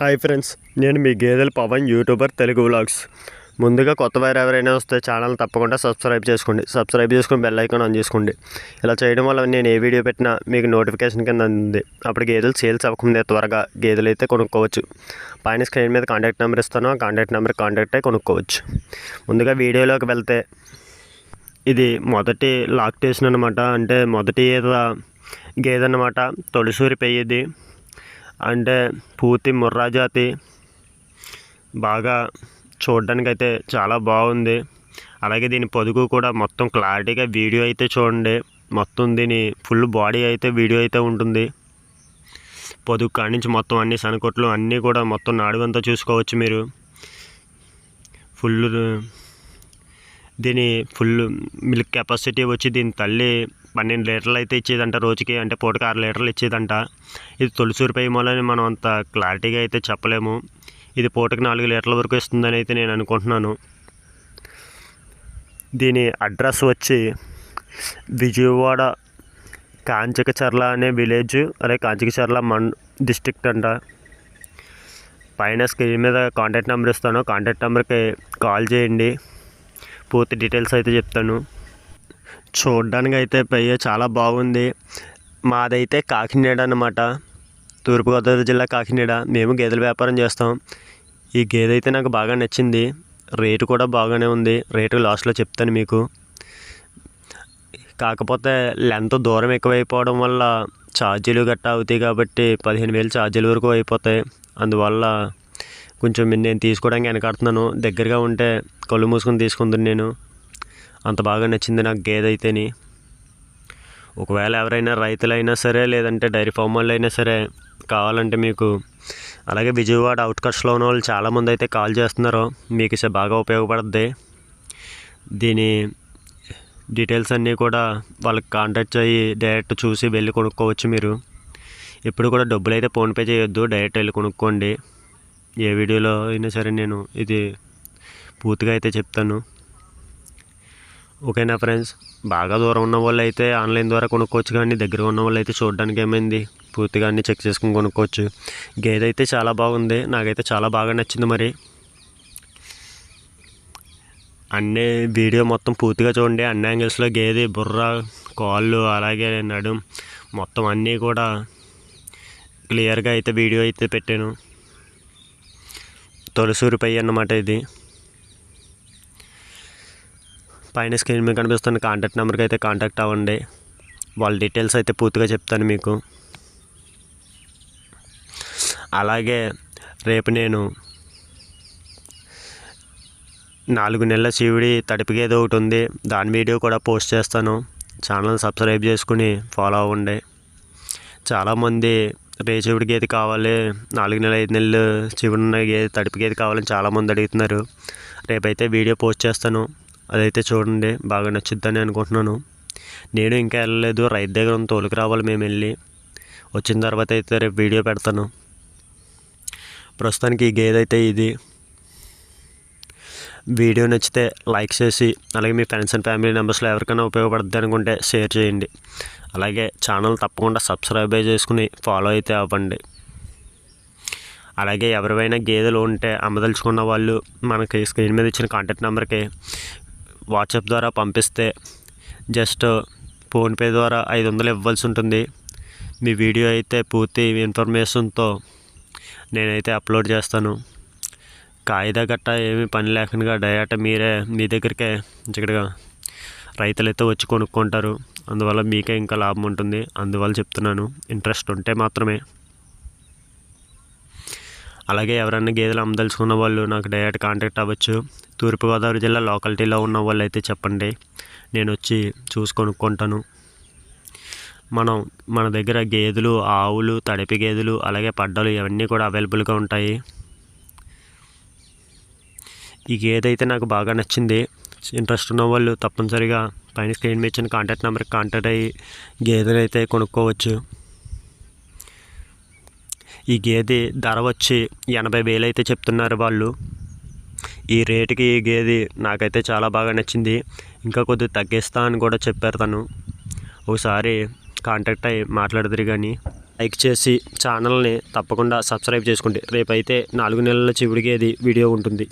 Hi friends నేను మీ గేదెల Pawan YouTuber Telugu vlogs. ముందుగా కొత్త వారు ఎవరైనా వస్తే ఛానల్ తప్పకుండా సబ్స్క్రైబ్ చేసుకోండి. సబ్స్క్రైబ్ చేసుకుని బెల్ ఐకాన్ ఆన్ చేసుకోండి. ఇలా చేయడం వల్ల నేను ఏ వీడియో పెట్టినా మీకు నోటిఫికేషన్ కింద అందింది. అప్పుడు గేదెలు సేల్స్ అవ్వకుండా త్వరగా గేదెలు అయితే కొనుక్కోవచ్చు. పైన స్క్రీన్ మీద కాంటాక్ట్ నెంబర్ ఇస్తాను. ఆ కాంటాక్ట్ నెంబర్ కాంటాక్ట్ అయి కొనుక్కోవచ్చు. ముందుగా వీడియోలోకి వెళ్తే ఇది మొదటి లాక్టేషన్ అనమాట అంటే మొదటి ఈత గేదె అనమాట తొలిసూరి పెయ్యిది. అంటే పూర్తి ముర్రా జాతి. బాగా చూడడానికి అయితే చాలా బాగుంది. అలాగే దీని పొదుగు కూడా మొత్తం క్లారిటీగా వీడియో అయితే చూడండి. మొత్తం దీని ఫుల్ బాడీ అయితే వీడియో అయితే ఉంటుంది. పొదుగు కాడి నుంచి మొత్తం అన్ని సనకొట్లు అన్నీ కూడా మొత్తం నాడుగంతా చూసుకోవచ్చు మీరు. ఫుల్ దీని ఫుల్ మిల్క్ కెపాసిటీ వచ్చి దీని తల్లి పన్నెండు లీటర్లు అయితే ఇచ్చేదంట రోజుకి అంటే పూటకి ఆరు లీటర్లు ఇచ్చేదంట. ఇది తొలిసూరి మూలని మనం అంత క్లారిటీగా అయితే చెప్పలేము. ఇది పూటకి నాలుగు లీటర్ల వరకు ఇస్తుందని అయితే నేను అనుకుంటున్నాను. దీని అడ్రస్ వచ్చి విజయవాడ కాంచకచర్ల అనే విలేజ్ అదే కాంచకచర్ల మన్ డిస్ట్రిక్ట్ అంట. పైన స్క్రీన్ మీద కాంటాక్ట్ నెంబర్ ఇస్తాను. కాంటాక్ట్ నెంబర్కి కాల్ చేయండి. పూర్తి డీటెయిల్స్ అయితే చెప్తాను. చూడడానికి అయితే పెయ్య చాలా బాగుంది. మాదైతే కాకినాడ అనమాట తూర్పుగోదావరి జిల్లా కాకినాడ. మేము గేదెల వ్యాపారం చేస్తాం. ఈ గేదె అయితే నాకు బాగా నచ్చింది. రేటు కూడా బాగానే ఉంది. రేటు లాస్ట్లో చెప్తాను మీకు. కాకపోతే లెంత్ దూరం ఎక్కువైపోవడం వల్ల ఛార్జీలు గట్టా అవుతాయి కాబట్టి పదిహేను వేలు ఛార్జీల వరకు అయిపోతాయి. అందువల్ల కొంచెం నేను తీసుకోవడానికి వెనకాడుతున్నాను. దగ్గరగా ఉంటే కళ్ళు మూసుకొని తీసుకుందును నేను. అంత బాగా నచ్చింది నాకు గేదె అయితేని ఒకవేళ ఎవరైనా రైతులైనా సరే లేదంటే డైరీ ఫామ్ వాళ్ళు అయినా సరే కావాలంటే మీకు అలాగే విజయవాడ అవుట్కట్స్లో ఉన్న వాళ్ళు చాలామంది అయితే కాల్ చేస్తున్నారు. మీకు ఇసే బాగా ఉపయోగపడుద్ది. దీని డీటెయిల్స్ అన్నీ కూడా వాళ్ళకి కాంటాక్ట్ అయ్యి డైరెక్ట్ చూసి వెళ్ళి కొనుక్కోవచ్చు మీరు. ఇప్పుడు కూడా డబ్బులు అయితే ఫోన్పే చేయొద్దు డైరెక్ట్ వెళ్ళి కొనుక్కోండి. ఏ వీడియోలో అయినా సరే నేను ఇది పూర్తిగా అయితే చెప్తాను. ఓకేనా ఫ్రెండ్స్? బాగా దూరం ఉన్న వాళ్ళు అయితే ఆన్లైన్ ద్వారా కొనుక్కోవచ్చు కానీ దగ్గర ఉన్న వాళ్ళు అయితే చూడడానికి ఏమైంది? పూర్తిగా అన్నీ చెక్ చేసుకుని కొనుక్కోవచ్చు. గేదె అయితే చాలా బాగుంది. నాకైతే చాలా బాగా నచ్చింది మరి. అన్నీ వీడియో మొత్తం పూర్తిగా చూడండి. అన్ని యాంగిల్స్లో గేదె బుర్ర కాళ్ళు అలాగే నడుం మొత్తం అన్నీ కూడా క్లియర్గా అయితే వీడియో అయితే పెట్టాను. తొలిసూరిపై అన్నమాట ఇది. పైన స్క్రీన్ మీద కనిపిస్తున్న కాంటాక్ట్ నెంబర్కి అయితే కాంటాక్ట్ అవ్వండి. వాళ్ళ డీటెయిల్స్ అయితే పూర్తిగా చెప్తాను మీకు. అలాగే రేపు నేను నాలుగు నెలల శివుడి తడిపిగేది ఒకటి ఉంది. దాని వీడియో కూడా పోస్ట్ చేస్తాను. ఛానల్ సబ్స్క్రైబ్ చేసుకుని ఫాలో అవ్వండి. చాలామంది రే శివుడి గేది కావాలి నాలుగు నెలలు ఐదు నెలలు శివుడు ఉన్న గేది తడిపి గేది కావాలని చాలామంది అడుగుతున్నారు. రేపైతే వీడియో పోస్ట్ చేస్తాను. అదైతే చూడండి బాగా నచ్చుద్దని అనుకుంటున్నాను. నేను ఇంకా వెళ్ళలేదు రైతు దగ్గర ఉన్న తోలుకు రావాలి మేము వెళ్ళి. వచ్చిన తర్వాత అయితే రేపు వీడియో పెడతాను. ప్రస్తుతానికి ఈ గేదె అయితే ఇది. వీడియో నచ్చితే లైక్ చేసి అలాగే మీ ఫ్రెండ్స్ అండ్ ఫ్యామిలీ మెంబర్స్లో ఎవరికైనా ఉపయోగపడుద్ది అనుకుంటే షేర్ చేయండి. అలాగే ఛానల్ తప్పకుండా సబ్స్క్రైబ్ చేసుకుని ఫాలో అయితే అవ్వండి. అలాగే ఎవరివైనా గేదెలు ఉంటే అమ్మదలుచుకున్న వాళ్ళు మనకి స్క్రీన్ మీద ఇచ్చిన కాంటాక్ట్ నెంబర్కి వాట్సాప్ ద్వారా పంపిస్తే జస్ట్ ఫోన్పే ద్వారా ఐదు వందలు ఇవ్వాల్సి ఉంటుంది. మీ వీడియో అయితే పూర్తి ఇన్ఫర్మేషన్తో నేనైతే అప్లోడ్ చేస్తాను. కాయిదా గట్ట ఏమీ పని లేకుండా డైరెక్ట్ మీరే మీ దగ్గరికే ఇక్కడగా రైతులైతే వచ్చి కొనుక్కుంటారు. అందువల్ల మీకే ఇంకా లాభం ఉంటుంది. అందువల్ల చెప్తున్నాను ఇంట్రెస్ట్ ఉంటే మాత్రమే. అలాగే ఎవరైనా గేదెలు అమ్మదలుచుకున్న వాళ్ళు నాకు డైరెక్ట్ కాంటాక్ట్ అవ్వచ్చు. తూర్పుగోదావరి జిల్లా లోకాలిటీలో ఉన్న వాళ్ళు అయితే చెప్పండి. నేను వచ్చి చూసి కొనుక్కుంటాను. మనం మన దగ్గర గేదెలు ఆవులు తడిపి గేదెలు అలాగే పడ్డలు ఇవన్నీ కూడా అవైలబుల్గా ఉంటాయి. ఈ గేదె అయితే నాకు బాగా నచ్చింది. ఇంట్రెస్ట్ ఉన్న వాళ్ళు తప్పనిసరిగా పైన స్క్రీన్ మీద ఇచ్చిన కాంటాక్ట్ నెంబర్కి కాంటాక్ట్ అయ్యి గేదెలు అయితే కొనుక్కోవచ్చు. ఈ గేదె ధర వచ్చి ఎనభై వేలు అయితే చెప్తున్నారు వాళ్ళు. ఈ రేటుకి ఈ గేది నాకైతే చాలా బాగా నచ్చింది. ఇంకా కొద్దిగా తగ్గిస్తా అని కూడా చెప్పారు తను. ఒకసారి కాంటాక్ట్ అయ్యి మాట్లాడదురు కానీ లైక్ చేసి ఛానల్ని తప్పకుండా సబ్స్క్రైబ్ చేసుకోండి. రేపైతే నాలుగు నెలల చివుడిగేది వీడియో ఉంటుంది.